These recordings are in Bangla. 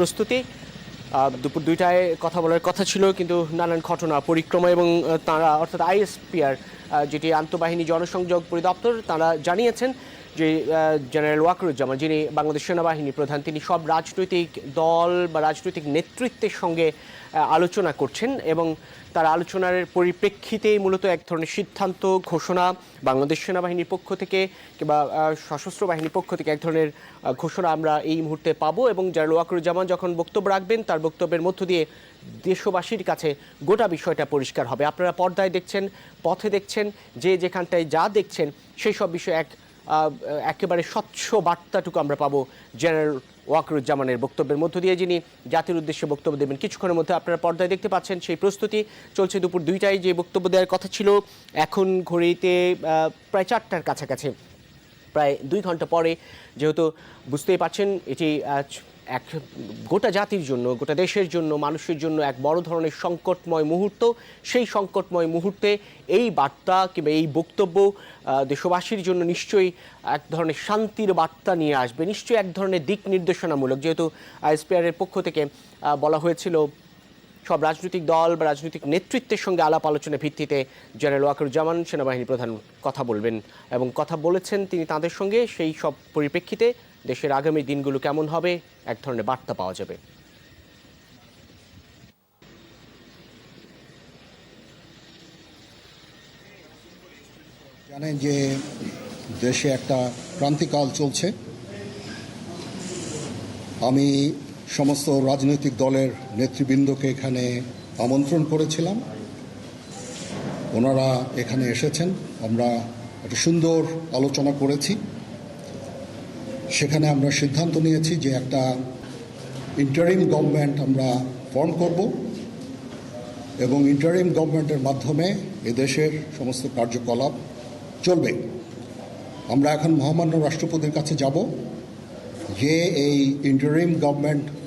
প্রস্তুতি। দুপুর দুইটায় কথা বলার কথা ছিল, কিন্তু নানান ঘটনা, পরিক্রমা এবং তাঁরা অর্থাৎ আইএসপিআর যেটি আন্তঃবাহিনী জনসংযোগ পরিদপ্তর, তারা জানিয়েছেন যে জেনারেল ওয়াকরুজ্জামান, যিনি বাংলাদেশ সেনাবাহিনী প্রধান, তিনি সব রাজনৈতিক দল বা রাজনৈতিক নেতৃত্বের সঙ্গে আলোচনা করছেন এবং তার আলোচনার পরিপ্রেক্ষিতেই মূলত এক ধরনের সিদ্ধান্ত, ঘোষণা বাংলাদেশ সেনাবাহিনীর পক্ষ থেকে কিংবা সশস্ত্র বাহিনীর পক্ষ থেকে এক ধরনের ঘোষণা আমরা এই মুহূর্তে পাবো এবং জেনারেল ওয়াকরুজ্জামান যখন বক্তব্য রাখবেন, তার বক্তব্যের মধ্য দিয়ে দেশবাসীর কাছে গোটা বিষয়টা পরিষ্কার হবে। আপনারা পর্দায় দেখছেন, পথে দেখছেন, যে যেখানটায় যা দেখছেন, সেই সব বিষয়ে এক একেবারে স্বচ্ছ বার্তাটুকু আমরা পাবো জেনারেল ওয়াকরুজ্জামানের বক্তব্যের মধ্য দিয়ে যিনি জাতির উদ্দেশ্যে বক্তব্য দেবেন, কিছুক্ষণের মধ্যে আপনারা পর্দায় দেখতে পাচ্ছেন সেই প্রস্তুতি। চলছে দুপুর দুইটায় যে বক্তব্য দেওয়ার কথা ছিল, এখন ঘড়িতে প্রায় চারটার কাছাকাছি, প্রায় দুই ঘণ্টা পরে, যেহেতু বুঝতেই পারছেন, এটি এক গোটা জাতির জন্য, গোটা দেশের জন্য, মানুষের জন্য এক বড় ধরনের সংকটময় মুহূর্ত। সেই সংকটময় মুহূর্তে এই বার্তা কিংবা এই বক্তব্য দেশবাসীর জন্য নিশ্চয়ই এক ধরনের শান্তির বার্তা নিয়ে আসবে। নিশ্চয়ই এক ধরনের দিক নির্দেশনামূলক। যেহেতু আইএসপিআরের পক্ষ থেকে বলা হয়েছিল সব রাজনৈতিক দল বা রাজনৈতিক নেতৃত্বের সঙ্গে আলাপ আলোচনার ভিত্তিতে জেনারেল ওয়াকরুজ্জামান সেনাবাহিনী প্রধান কথা বলবেন এবং কথা বলেছেন তিনি তাদের সঙ্গে। সেই সব পরিপ্রেক্ষিতে দেশের আগামী দিনগুলো কেমন হবে, এক ধরনের বার্তা পাওয়া যাবে। জানেন যে দেশে একটা ক্রান্তিকাল চলছে। আমি সমস্ত রাজনৈতিক দলের নেতৃবৃন্দকে এখানে আমন্ত্রণ করেছিলাম। ওনারা এখানে এসেছেন। আমরা একটা সুন্দর আলোচনা করেছি। সেখানে আমরা সিদ্ধান্ত নিয়েছি যে একটা ইন্টারিম গভর্নমেন্ট আমরা ফর্ম করব এবং ইন্টারিম গভর্নমেন্টের মাধ্যমে এদেশের সমস্ত কার্যকলাপ চলবে। আমরা এখন মহামান্য রাষ্ট্রপতির কাছে যাব। যে এই ইন্টারিম গভর্নমেন্ট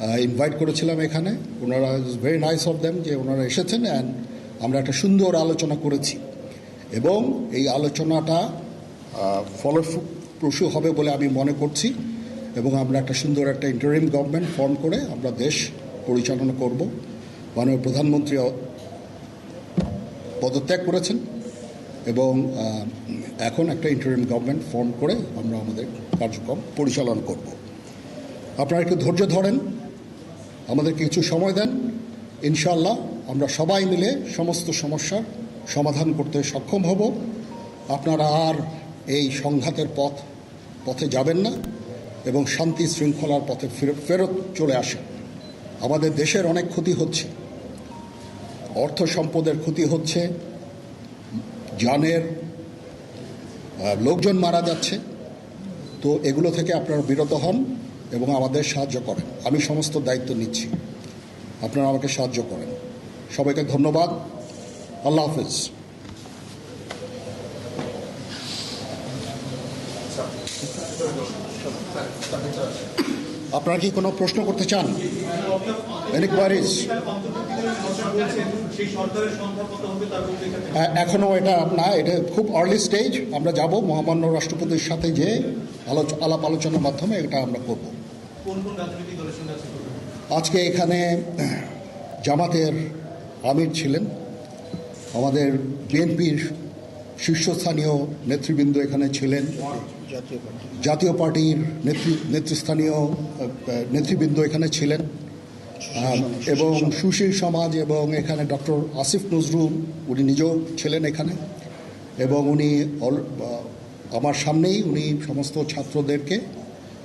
ইনভাইট করেছিলাম এখানে। ওনারা is very nice of them যে ওনারা এসেছেন অ্যান্ড আমরা একটা সুন্দর আলোচনা করেছি। এবং এই আলোচনাটা ফলপ্রসূ হবে বলে আমি মনে করছি। এবং আমরা একটা সুন্দর একটা ইন্টারিম গভর্নমেন্ট ফর্ম করে আমরা দেশ পরিচালনা করব। মাননীয় প্রধানমন্ত্রী পদত্যাগ করেছেন। এবং এখন একটা ইন্টারিম গভর্নমেন্ট ফর্ম করে আমরা আমাদের কার্যক্রম পরিচালনা করব। আপনারা একটু ধৈর্য ধরেন। আমাদেরকে কিছু সময় দেন। ইনশাল্লাহ আমরা সবাই মিলে সমস্ত সমস্যার সমাধান করতে সক্ষম হব। আপনারা আর এই সংঘাতের পথ, পথে যাবেন না এবং শান্তি শৃঙ্খলার পথে ফেরত ফেরত চলে আসেন। আমাদের দেশের অনেক ক্ষতি হচ্ছে। অর্থ সম্পদের ক্ষতি হচ্ছে। জানের লোকজন মারা যাচ্ছে। তো এগুলো থেকে আপনারা বিরত হন। এবং আমাদের সাহায্য করেন। আমি সমস্ত দায়িত্ব নিচ্ছি। আপনারা আমাকে সাহায্য করেন। সবাইকে ধন্যবাদ। আল্লাহ হাফিজ। আপনারা কি কোনো প্রশ্ন করতে চান? এনকোয়ারিজ এখনও এটা না, এটা খুব আর্লি স্টেজ আমরা যাব মহামান্য রাষ্ট্রপতির সাথে যে আলোচ, আলাপ আলোচনার মাধ্যমে এটা আমরা করব। আজকে এখানে জামাতের আমির ছিলেন। আমাদের বিএনপির শীর্ষস্থানীয় নেতৃবৃন্দ এখানে ছিলেন। জাতীয় পার্টির নেতৃ, নেতৃস্থানীয় নেতৃবৃন্দ এখানে ছিলেন। এবং সুশীল সমাজ এবং এখানে ডক্টর আসিফ নজরুল, উনি নিজেও ছিলেন এখানে। এবং উনি আমার সামনেই উনি সমস্ত ছাত্রদেরকে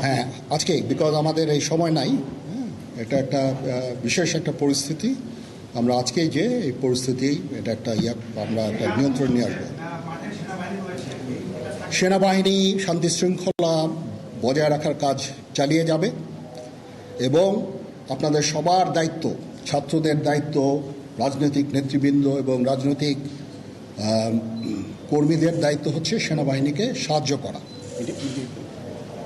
হ্যাঁ আজকে বিকজ আমাদের এই সময় নাই হ্যাঁ, এটা একটা বিশেষ একটা পরিস্থিতি। আমরা আজকেই যে এই পরিস্থিতি এটা একটা ইয়া আমরা একটা নিয়ন্ত্রণ নিয়ে আসব। সেনাবাহিনী শান্তি শৃঙ্খলা বজায় রাখার কাজ চালিয়ে যাবে এবং আপনাদের সবার দায়িত্ব ছাত্রদের দায়িত্ব রাজনৈতিক নেতৃবৃন্দ এবং রাজনৈতিক কর্মীদের দায়িত্ব হচ্ছে সেনাবাহিনীকে সাহায্য করা।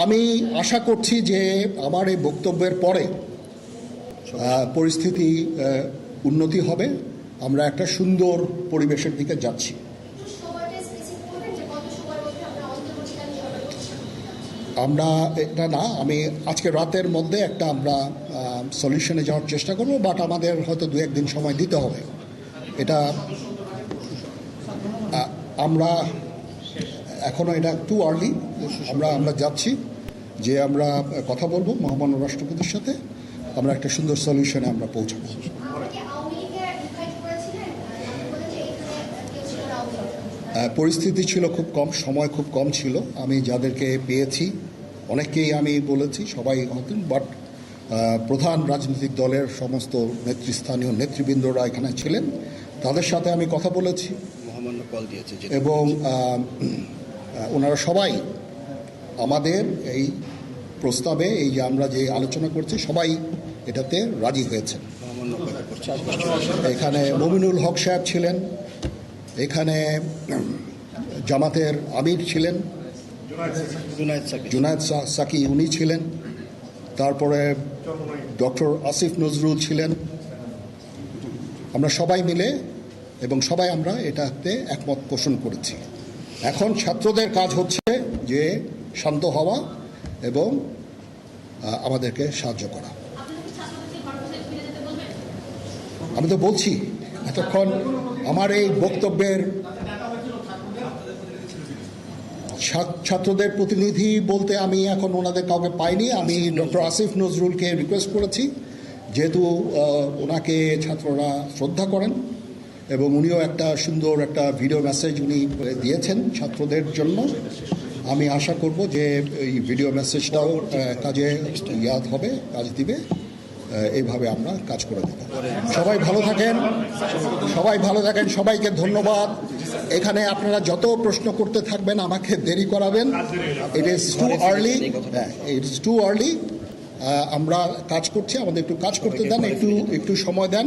আমি আশা করছি যে আমার এই বক্তব্যের পরে পরিস্থিতি উন্নতি হবে। আমরা একটা সুন্দর পরিবেশের দিকে যাচ্ছি। আমরা, এটা না, আমি আজকে রাতের মধ্যে একটা আমরা সলিউশনে যাওয়ার চেষ্টা করব বাট আমাদের হয়তো দু একদিন সময় দিতে হবে। এটা আমরা এখনও এটা টু আর্লি আমরা আমরা যাচ্ছি যে আমরা কথা বলব মহামান্য রাষ্ট্রপতির সাথে। আমরা একটা সুন্দর সলিউশনে আমরা পৌঁছাবো। পরিস্থিতি ছিল খুব কম সময় খুব কম ছিল। আমি যাদেরকে পেয়েছি অনেককেই আমি বলেছি সবাই হতেন বাট প্রধান রাজনৈতিক দলের সমস্ত নেতৃস্থানীয় নেতৃবৃন্দরা এখানে ছিলেন। তাদের সাথে আমি কথা বলেছি। মহামান্য কল দিয়েছে এবং ওনারা সবাই আমাদের এই প্রস্তাবে, এই যে আমরা যে আলোচনা করছি, সবাই এটাতে রাজি করছে এখানে মমিনুল হক সাহেব ছিলেন, এখানে জামাতের আমির ছিলেন, জুনায়দ সাকি উনি ছিলেন, তারপরে ডক্টর আসিফ নজরুল ছিলেন। আমরা সবাই মিলে এবং সবাই আমরা এটাতে একমত পোষণ করেছি। এখন ছাত্রদের কাজ হচ্ছে যে শান্ত হওয়া এবং আমাদেরকে সাহায্য করা। আমি তো বলছি, এতক্ষণ আমার এই বক্তব্যের ছাত্রদের প্রতিনিধি বলতে আমি এখন ওনাদের কাউকে পাইনি। আমি ডক্টর আসিফ নজরুলকে রিকোয়েস্ট করেছি। যেহেতু ওনাকে ছাত্ররা শ্রদ্ধা করেন এবং উনিও একটা সুন্দর একটা ভিডিও মেসেজ উনি দিয়েছেন ছাত্রদের জন্য। আমি আশা করব যে এই ভিডিও মেসেজটাও কাজে ইয়াদ হবে, কাজ দিবে। এইভাবে আমরা কাজ করে দেব। সবাই ভালো থাকেন, সবাই ভালো থাকেন, সবাইকে ধন্যবাদ। এখানে আপনারা যত প্রশ্ন করতে থাকবেন, আমাকে দেরি করাবেন। It is too early it is too early আমরা কাজ করছি, আমাদের একটু কাজ করতে দেন, একটু একটু সময় দেন।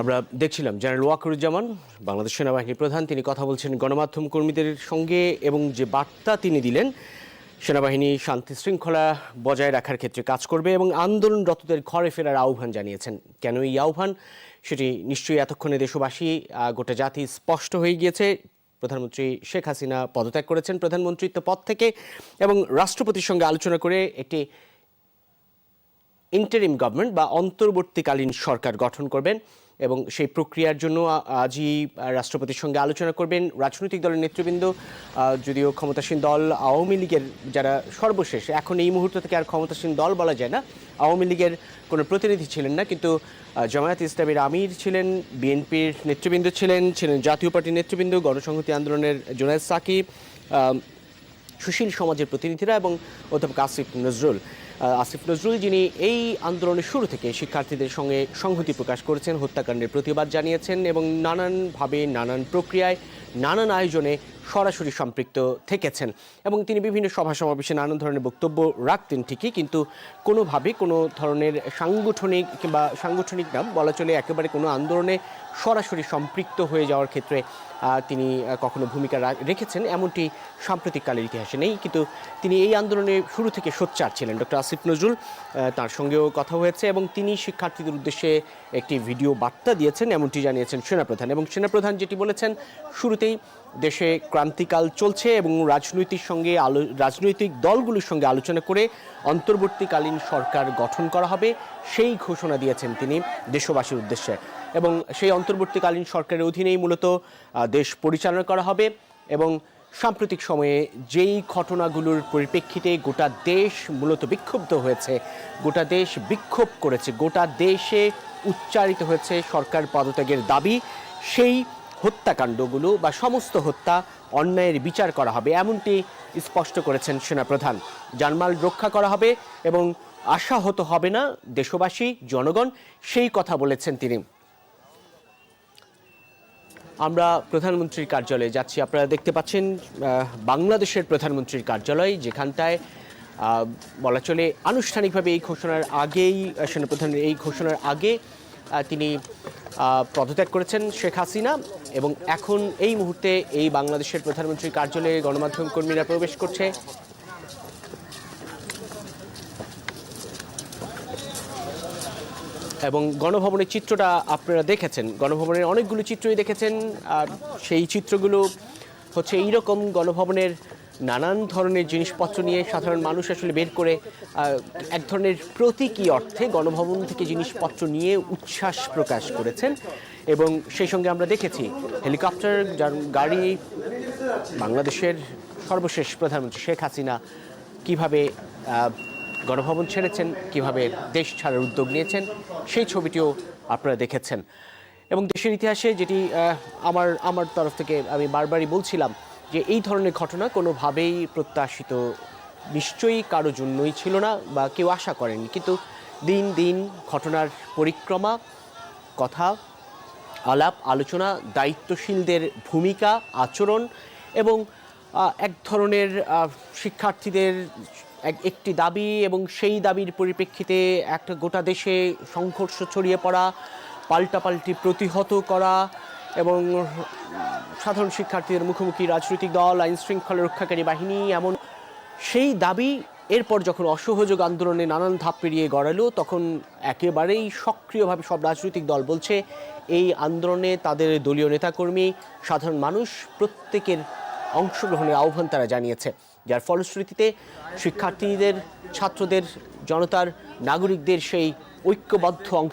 আমরা দেখছিলাম জেনারেল ওয়াকরুজ্জামান, বাংলাদেশ সেনাবাহিনীর প্রধান, তিনি কথা বলছেন গণমাধ্যম কর্মীদের সঙ্গে এবং যে বার্তা তিনি দিলেন, সেনাবাহিনী শান্তি শৃঙ্খলা বজায় রাখার ক্ষেত্রে কাজ করবে এবং আন্দোলনরতদের ঘরে ফেরার আহ্বান জানিয়েছেন। কেন এই আহ্বান? সেটি নিশ্চয়ই এতক্ষণে দেশবাসী গোটা জাতি স্পষ্ট হয়ে গিয়েছে। প্রধানমন্ত্রী শেখ হাসিনা পদত্যাগ করেছেন প্রধানমন্ত্রিত্ব পদ থেকে এবং রাষ্ট্রপতির সঙ্গে আলোচনা করে একটি ইন্টারিম গভর্নমেন্ট বা অন্তর্বর্তীকালীন সরকার গঠন করবেন এবং সেই প্রক্রিয়ার জন্য আজই রাষ্ট্রপতির সঙ্গে আলোচনা করবেন রাজনৈতিক দলের নেতৃবৃন্দ যদিও ক্ষমতাসীন দল আওয়ামী লীগের যারা সর্বশেষ, এখন এই মুহূর্ত থেকে আর ক্ষমতাসীন দল বলা যায় না, আওয়ামী লীগের কোনো প্রতিনিধি ছিলেন না, কিন্তু জামায়াত ইসলামের আমির ছিলেন, বিএনপির নেতৃবৃন্দ ছিলেন ছিলেন জাতীয় পার্টির নেতৃবৃন্দ, গণসংহতি আন্দোলনের জোনায়দ সাকিব সুশীল সমাজের প্রতিনিধিরা এবং অধ্যাপক আসিফ নজরুল। আসিফ নজরুল, যিনি এই আন্দোলনের শুরু থেকে শিক্ষার্থীদের সঙ্গে সংহতি প্রকাশ করেছেন, হত্যাকাণ্ডের প্রতিবাদ জানিয়েছেন এবং নানানভাবে নানান প্রক্রিয়ায়, নানান আয়োজনে সরাসরি সম্পৃক্ত থেকেছেন এবং তিনি বিভিন্ন সভা সমাবেশে নানান ধরনের বক্তব্য রাখতেন ঠিকই, কিন্তু কোনোভাবে কোনো ধরনের সাংগঠনিক কিংবা সাংগঠনিক নাম বলা চলে একেবারে কোনো আন্দোলনে সরাসরি সম্পৃক্ত হয়ে যাওয়ার ক্ষেত্রে তিনি কখনো ভূমিকা রেখেছেন, এমনটি সাম্প্রতিককালের ইতিহাসে নেই। কিন্তু তিনি এই আন্দোলনে শুরু থেকে সোচ্চার ছিলেন। ডক্টর আসিফ নজরুল তার সঙ্গেও কথা হয়েছে এবং তিনি শিক্ষার্থীদের উদ্দেশ্যে একটি ভিডিও বার্তা দিয়েছেন, এমনটি জানিয়েছেন সেনাপ্রধান। এবং সেনাপ্রধান যেটি বলেছেন, শুরুতেই দেশে ক্রান্তিকাল চলছে এবং রাজনৈতিক সঙ্গে আলো রাজনৈতিক দলগুলোর সঙ্গে আলোচনা করে অন্তর্বর্তীকালীন সরকার গঠন করা হবে, সেই ঘোষণা দিয়েছেন তিনি দেশবাসীর উদ্দেশ্যে। এবং সেই অন্তর্বর্তীকালীন সরকারের অধীনেই মূলত দেশ পরিচালনা করা হবে এবং সাম্প্রতিক সময়ে যেই ঘটনাগুলোর পরিপ্রেক্ষিতে গোটা দেশ মূলত বিক্ষুব্ধ হয়েছে, গোটা দেশ বিক্ষোভ করেছে, গোটা দেশে উচ্চারিত হয়েছে সরকার পদত্যাগের দাবি, সেই হত্যাকাণ্ডগুলো বা সমস্ত হত্যা অন্যায়ের বিচার করা হবে এমনটি স্পষ্ট করেছেন সেনাপ্রধান। জানমাল রক্ষা করা হবে এবং আশাহত হবে না দেশবাসী, জনগণ, সেই কথা বলেছেন তিনি। আমরা প্রধানমন্ত্রীর কার্যালয়ে যাচ্ছি। আপনারা দেখতে পাচ্ছেন বাংলাদেশের প্রধানমন্ত্রীর কার্যালয়, যেখানটায় বলা চলে আনুষ্ঠানিকভাবে এই ঘোষণার আগেই সেনাপ্রধানের এই ঘোষণার আগে তিনি পদত্যাগ করেছেন শেখ হাসিনা এবং এখন এই মুহূর্তে এই বাংলাদেশের প্রধানমন্ত্রীর কার্যালয়ে গণমাধ্যম কর্মীরা প্রবেশ করছে। এবং গণভবনের চিত্রটা আপনারা দেখেছেন। গণভবনের অনেকগুলো চিত্রই দেখেছেন, আর সেই চিত্রগুলো হচ্ছে এইরকম গণভবনের নানান ধরনের জিনিসপত্র নিয়ে সাধারণ মানুষ আসলে বের করে এক ধরনের প্রতীকী অর্থে গণভবন থেকে জিনিসপত্র নিয়ে উচ্ছ্বাস প্রকাশ করেছেন। এবং সেই সঙ্গে আমরা দেখেছি, হেলিকপ্টার যার গাড়ি, বাংলাদেশের সর্বশেষ প্রধানমন্ত্রী শেখ হাসিনা কীভাবে গণভবন ছেড়েছেন, কীভাবে দেশ ছাড়ার উদ্যোগ নিয়েছেন, সেই ছবিটিও আপনারা দেখেছেন। এবং দেশের ইতিহাসে যেটি আমার আমার তরফ থেকে আমি বারবারই বলছিলাম যে এই ধরনের ঘটনা কোনোভাবেই প্রত্যাশিত নিশ্চয়ই কারও জন্যই ছিল না বা কেউ আশা করেনি কিন্তু দিন দিন ঘটনার পরিক্রমা, কথা, আলাপ, আলোচনা, দায়িত্বশীলদের ভূমিকা, আচরণ এবং এক ধরনের শিক্ষার্থীদের এক- একটি দাবি এবং সেই দাবির পরিপ্রেক্ষিতে একটা গোটা দেশে সংঘর্ষ ছড়িয়ে পড়া, পাল্টাপাল্টি প্রতিহত করা এবং সাধারণ শিক্ষার্থীদের মুখোমুখি রাজনৈতিক দল, আইন শৃঙ্খলা রক্ষাকারী বাহিনী, এমন সেই দাবি এরপর যখন অসহযোগ আন্দোলনে নানান ধাপ পেরিয়ে গড়ালো, তখন একেবারেই সক্রিয়ভাবে সব রাজনৈতিক দল বলছে, এই আন্দোলনে তাদের দলীয় নেতাকর্মী, সাধারণ মানুষ প্রত্যেকের অংশগ্রহণের আহ্বান তারা জানিয়েছে। যার ফলশ্রুতিতে শিক্ষার্থীদের, ছাত্রদের, জনতার, নাগরিকদের সেই ঐক্যবদ্ধ অংশ